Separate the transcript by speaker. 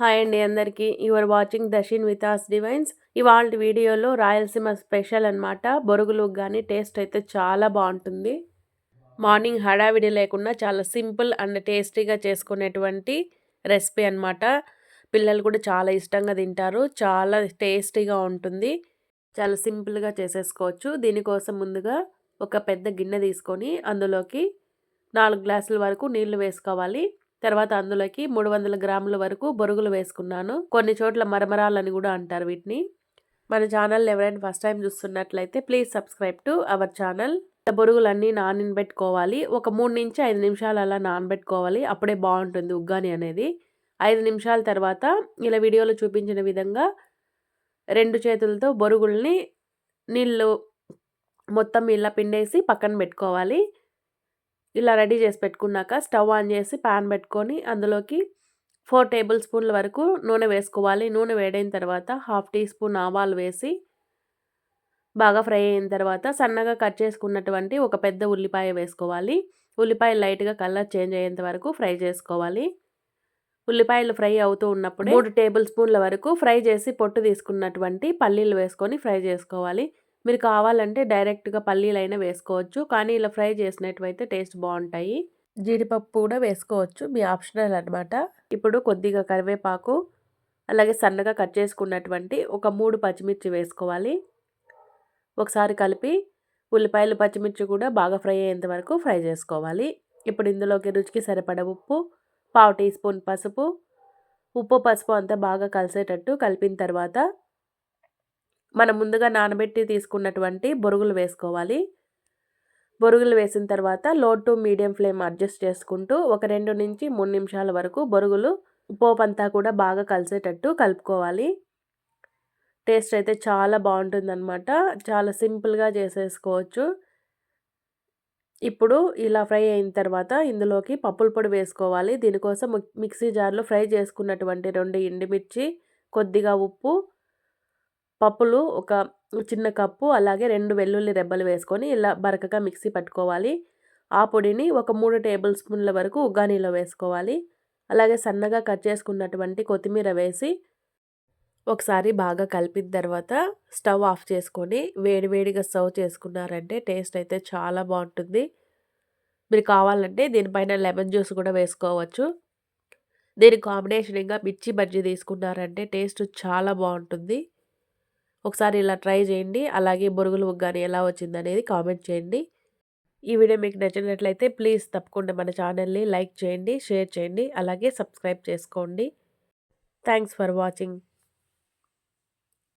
Speaker 1: Hi అండి అందరికీ. Your watching Darshin with us divines ఇవాళ వీడియోలో రాయలసీమ స్పెషల్ అనమాట బొరుగులు కానీ టేస్ట్ అయితే చాలా బాగుంటుంది. మార్నింగ్ హడావిడి లేకుండా చాలా సింపుల్ అండ్ టేస్టీగా చేసుకునేటువంటి రెసిపీ అనమాట పిల్లలు కూడా చాలా ఇష్టంగా తింటారు. చాలా టేస్టీగా ఉంటుంది. చాలా సింపుల్గా చేసేసుకోవచ్చు. దీనికోసం ముందుగా ఒక పెద్ద గిన్నె తీసుకొని అందులోకి నాలుగు గ్లాసుల వరకు నీళ్ళు వేసుకోవాలి. తర్వాత అందులోకి మూడు వందల గ్రాముల వరకు బొరుగులు వేసుకున్నాను. కొన్ని చోట్ల మరమరాలని కూడా అంటారు వీటిని. మన ఛానల్ ఎవరైనా ఫస్ట్ టైం చూస్తున్నట్లయితే please subscribe to our channel. బొరుగులన్నీ నానబెట్టుకోవాలి. ఒక మూడు నుంచి ఐదు నిమిషాలు అలా నానబెట్టుకోవాలి. అప్పుడే బాగుంటుంది ఉగ్గాని అనేది. ఐదు నిమిషాల తర్వాత ఇలా వీడియోలో చూపించిన విధంగా రెండు చేతులతో బొరుగుల్ని నీళ్ళు మొత్తం ఇలా పిండేసి పక్కన పెట్టుకోవాలి. ఇలా రెడీ చేసి పెట్టుకున్నాక స్టవ్ ఆన్ చేసి పాన్ పెట్టుకొని అందులోకి ఫోర్ టేబుల్ స్పూన్ల వరకు నూనె వేసుకోవాలి. నూనె వేడైన తర్వాత హాఫ్ టీ స్పూన్ ఆవాలు వేసి బాగా ఫ్రై అయిన తర్వాత సన్నగా కట్ చేసుకున్నటువంటి ఒక పెద్ద ఉల్లిపాయ వేసుకోవాలి. ఉల్లిపాయ లైట్గా కలర్ చేంజ్ అయ్యేంత వరకు ఫ్రై చేసుకోవాలి. ఉల్లిపాయలు ఫ్రై అవుతూ ఉన్నప్పుడు మూడు టేబుల్ స్పూన్ల వరకు ఫ్రై చేసి పొట్టు తీసుకున్నటువంటి పల్లీలు వేసుకొని ఫ్రై చేసుకోవాలి. మీరు కావాలంటే డైరెక్ట్గా పల్లీలైనా వేసుకోవచ్చు. కానీ ఇలా ఫ్రై చేసినట్టువైతే టేస్ట్ బాగుంటాయి. జీడిపప్పు కూడా వేసుకోవచ్చు. మీ ఆప్షనల్ అనమాట ఇప్పుడు కొద్దిగా కరివేపాకు అలాగే సన్నగా కట్ చేసుకున్నటువంటి ఒక మూడు పచ్చిమిర్చి వేసుకోవాలి. ఒకసారి కలిపి ఉల్లిపాయలు పచ్చిమిర్చి కూడా బాగా ఫ్రై అయ్యేంత వరకు ఫ్రై చేసుకోవాలి. ఇప్పుడు ఇందులోకి రుచికి సరిపడ ఉప్పు పావు టీ స్పూన్ పసుపు. ఉప్పు పసుపు అంతా బాగా కలిసేటట్టు కలిపిన తర్వాత మనం ముందుగా నానబెట్టి తీసుకున్నటువంటి బొరుగులు వేసుకోవాలి. బొరుగులు వేసిన తర్వాత లో టు మీడియం ఫ్లేమ్ అడ్జస్ట్ చేసుకుంటూ ఒక రెండు నుంచి మూడు నిమిషాల వరకు బొరుగులు పోపంతా కూడా బాగా కలిసేటట్టు కలుపుకోవాలి. టేస్ట్ అయితే చాలా బాగుంటుందన్నమాట. చాలా సింపుల్గా చేసేసుకోవచ్చు. ఇప్పుడు ఇలా ఫ్రై అయిన తర్వాత ఇందులోకి పప్పుల పొడి వేసుకోవాలి. దీనికోసం మిక్సీ జార్లో ఫ్రై చేసుకున్నటువంటి రెండు ఎండుమిర్చి కొద్దిగా ఉప్పు పప్పులు ఒక చిన్న కప్పు అలాగే రెండు వెల్లుల్లి రెబ్బలు వేసుకొని ఇలా బరకగా మిక్సీ పట్టుకోవాలి. ఆ పొడిని ఒక మూడు టేబుల్ స్పూన్ల వరకు ఉగ్గానీలో వేసుకోవాలి. అలాగే సన్నగా కట్ చేసుకున్నటువంటి కొత్తిమీర వేసి ఒకసారి బాగా కలిపిన తర్వాత స్టవ్ ఆఫ్ చేసుకొని వేడివేడిగా సర్వ్ చేసుకున్నారంటే టేస్ట్ అయితే చాలా బాగుంటుంది. మీరు కావాలంటే దీనిపైన లెమన్ జ్యూస్ కూడా వేసుకోవచ్చు. దీని కాంబినేషన్గా మిర్చి బజ్జీ తీసుకున్నారంటే టేస్ట్ చాలా బాగుంటుంది. ఒకసారి ఇలా ట్రై చేయండి. అలాగే బొరుగులు కానీ ఎలా వచ్చిందనేది కామెంట్ చేయండి. ఈ వీడియో మీకు నచ్చినట్లయితే ప్లీజ్ తప్పకుండా మన ఛానల్ని లైక్ చేయండి షేర్ చేయండి అలాగే సబ్స్క్రైబ్ చేసుకోండి. Thanks for watching.